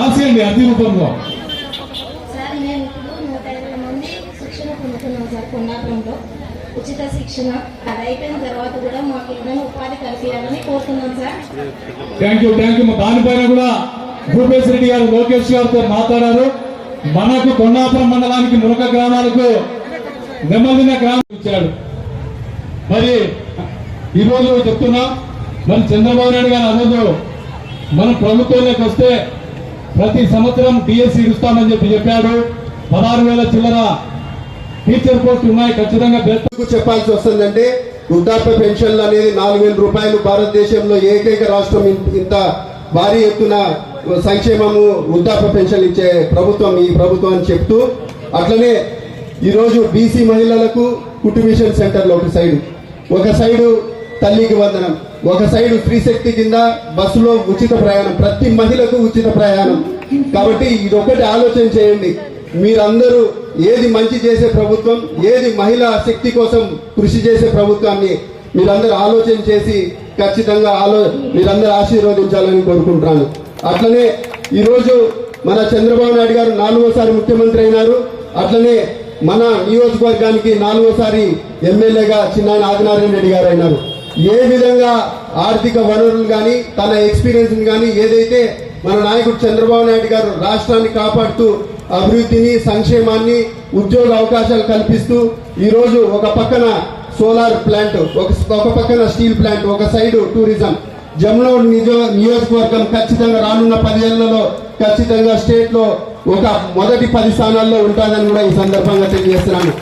రాసేయండి అర్జీ రూపంలో. ఉచిత శిక్షణ అది అయిపోయిన తర్వాత కూడా మాకు ఏదైనా ఉపాధి కల్పించాలని కోరుతున్నాం sir. Thank you thank you దానిపైన కూడా భూపేశ్ రెడ్డి గారు లోకేష్ గారితో మాట్లాడారు. మనకు కొండాపురం మండలానికి మునక గ్రామాలకు నెమ్మదిన గ్రామం ఇచ్చాడు మరి ఈరోజు చెప్తున్నా మరి చంద్రబాబు నాయుడు గారు అన్నది మనం ప్రభుత్వంలోకి వస్తే ప్రతి సంవత్సరం డిఎస్సి ఇస్తామని చెప్పి చెప్పాడు. పదహారు వేల చిల్లర టీచర్ పోస్ట్ ఉన్నాయి ఖచ్చితంగా బెస్ట్. చెప్పాల్సి వస్తుందంటే వృద్ధాప్య పెన్షన్లు అనేది నాలుగు వేల రూపాయలు భారతదేశంలో ఏకైక రాష్ట్రం ఇంత భారీ ఎత్తున సంక్షేమము వృద్ధాప్య పెన్షన్ ఇచ్చే ప్రభుత్వం ఈ ప్రభుత్వం అని చెప్తూ అట్లనే ఈరోజు బీసీ మహిళలకు కుటుంబిషన్ సెంటర్లో ఒక సైడు. ఒక సైడు తల్లికి వందనం. ఒక సైడు స్త్రీశక్తి కింద బస్సులో ఉచిత ప్రయాణం. ప్రతి మహిళకు ఉచిత ప్రయాణం. కాబట్టి ఇదొకటి ఆలోచన చేయండి. మీరందరూ ఏది మంచి చేసే ప్రభుత్వం ఏది మహిళా శక్తి కోసం కృషి చేసే ప్రభుత్వాన్ని మీరందరూ ఆలోచన చేసి ఖచ్చితంగా ఆలో మీరందరూ ఆశీర్వదించాలని కోరుకుంటున్నాను. అట్లనే ఈరోజు మన చంద్రబాబు నాయుడు గారు నాలుగోసారి ముఖ్యమంత్రి అయినారు. అట్లనే మన నియోజకవర్గానికి నాలుగోసారి ఎమ్మెల్యేగా చిన్నాయన ఆదినారాయణ రెడ్డి గారు అయినారు. ఏ విధంగా ఆర్థిక వనరులు కానీ తన ఎక్స్పీరియన్స్ కానీ ఏదైతే మన నాయకుడు చంద్రబాబు నాయుడు గారు రాష్ట్రాన్ని కాపాడుతూ అభివృద్ధిని సంక్షేమాన్ని ఉద్యోగ అవకాశాలు కల్పిస్తూ ఈరోజు ఒక పక్కన సోలార్ ప్లాంట్ ఒక ఒక పక్కన స్టీల్ ప్లాంట్ ఒక సైడ్ టూరిజం. జమ్నోడ్ నిజో నియోజకవర్గం ఖచ్చితంగా రానున్న పదేళ్ళలో ఖచ్చితంగా స్టేట్లో ఒక మొదటి పది స్థానాల్లో ఉంటుందని కూడా ఈ సందర్భంగా తెలియజేస్తున్నాను.